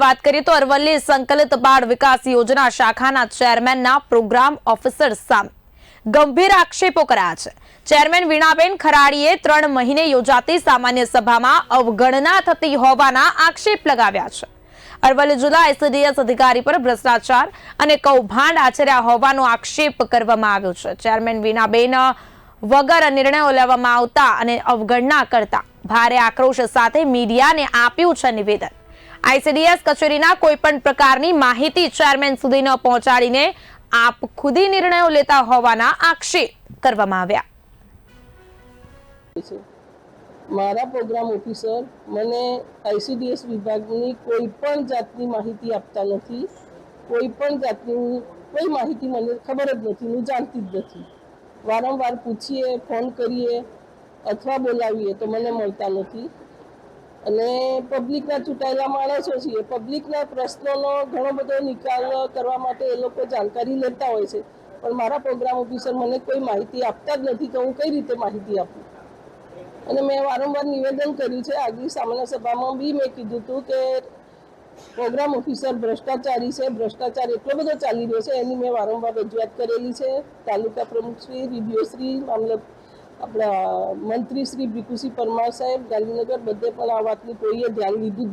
વાત કરીએ તો અરવલ્લી સંકલિત બાળ વિકાસ યોજના શાખાના ચેરમેનના પ્રોગ્રામ ઓફિસર સામે ગંભીર આક્ષેપો કર્યા છે. ચેરમેન વીણાબેન ખરાડીએ ત્રણ મહિને યોજાતી સામાન્ય સભામાં અવગણના થતી હોવાના આક્ષેપ લગાવ્યા છે. અરવલ્લી જિલ્લા એસડીએસ અધિકારી પર ભ્રષ્ટાચાર અને કૌભાંડ આચર્યા હોવાનો આક્ષેપ કરવામાં આવ્યો છે. ચેરમેન વીણાબેન વગર નિર્ણયો લેવામાં આવતા અને અવગણના કરતા ભારે આક્રોશ સાથે મીડિયાને આપ્યું છે નિવેદન. આઈસીડીએસ કચેરીના કોઈ પણ પ્રકારની માહિતી ચેરમેન સુધી ન પહોંચાડીને આપ ખુદી નિર્ણયો લેતા હોવાના આક્ષેપ કરવામાં આવ્યા. મારા પ્રોગ્રામ ઓફિસર મને આઈસીડીએસ વિભાગની કોઈ પણ જાતની માહિતી આપતા નથી કોઈ પણ જાતની કોઈ માહિતી મને ખબર જ નથી, હું જાણતી જ નથી. વારંવાર પૂછીએ, ફોન કરીએ અથવા બોલાવીએ તો મને મળતા નથી. અને પબ્લિકના ચૂંટાયેલા માણસો છીએ. પબ્લિકના પ્રશ્નોનો ઘણો બધો નિકાલ કરવા માટે એ લોકો જાણકારી લેતા હોય છે. પણ મારા પ્રોગ્રામ ઓફિસર મને કોઈ માહિતી આપતા જ નથી, તો હું કઈ રીતે માહિતી આપું? અને મેં વારંવાર નિવેદન કર્યું છે, આગલી સામાન્ય સભામાં બી મેં કીધું હતું કે પ્રોગ્રામ ઓફિસર ભ્રષ્ટાચારી છે, ભ્રષ્ટાચાર એટલો બધો ચાલી રહ્યો છે, એની મેં વારંવાર રજૂઆત કરેલી છે. તાલુકા પ્રમુખશ્રી ડીડીઓશ્રી મામલત આપણા મંત્રી શ્રી ભીખુસિંહ પરમાર સાહેબ ગાંધીનગર બધે પણ આ વાતનું કોઈએ ધ્યાન લીધું